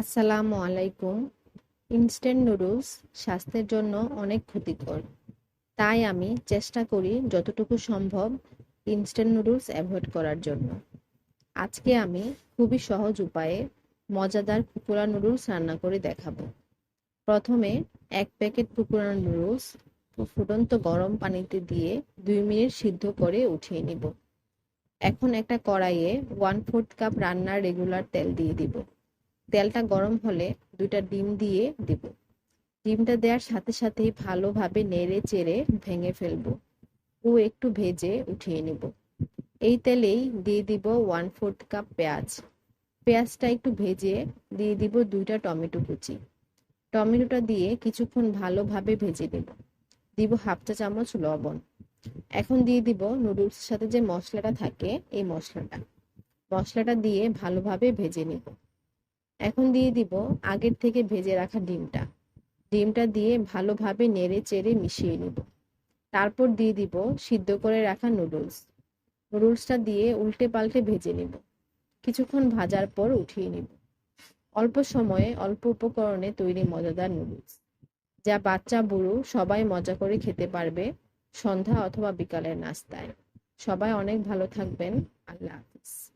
আসসালামু আলাইকুম। Instant noodles স্বাস্থ্যের জন্য অনেক ক্ষতিকর। তাই আমি চেষ্টা করি যতটুকু সম্ভব ইনস্ট্যান্ট নুডলস অ্যাভয়েড করার জন্য। আজকে আমি খুবই সহজ উপায়ে মজাদার কুকুরা নুডলস রান্না করে দেখাবো। প্রথমে এক প্যাকেট কুকুরা নুডলস ফুটন্ত গরম পানিতে দিয়ে দুই মিনিট সিদ্ধ করে উঠিয়ে নিব। এখন একটা কড়াইয়ে ওয়ান ফোর্থ কাপ রান্নার রেগুলার তেল দিয়ে দিব। তেলটা গরম হলে দুইটা ডিম দিয়ে দিব। ডিমটা দেওয়ার সাথে সাথেই ভালোভাবে নেড়ে চেড়ে ভেঙে ফেলব। ও একটু ভেজে উঠিয়ে নিব। এই তেলেই দিয়ে দিব ওয়ান ফোর্থ কাপ পেঁয়াজ। পেঁয়াজটা একটু ভেজে দিয়ে দিব দুইটা টমেটো কুচি। টমেটোটা দিয়ে কিছুক্ষণ ভালোভাবে ভেজে নেব। দিব হাফ চা চামচ লবণ। এখন দিয়ে দিব নুডলসের সাথে যে মশলাটা থাকে, এই মশলাটা। মশলাটা দিয়ে ভালোভাবে ভেজে নিব। এখন দিয়ে দিব আগের থেকে ভেজে রাখা ডিমটা। ডিমটা দিয়ে ভালোভাবে নেড়ে চেড়ে মিশিয়ে নিব। তারপর দিয়ে দিব সিদ্ধ করে রাখা নুডলস। নুডলসটা দিয়ে উল্টে পাল্টে ভেজে নিব। কিছুক্ষণ ভাজার পর উঠিয়ে নিব। অল্প সময়ে অল্প উপকরণে তৈরি মজাদার নুডলস। যা বাচ্চা, বুড়ো সবাই মজা করে খেতে পারবে সন্ধ্যা অথবা বিকালের নাস্তায়। সবাই অনেক ভালো থাকবেন। আল্লাহ হাফিজ।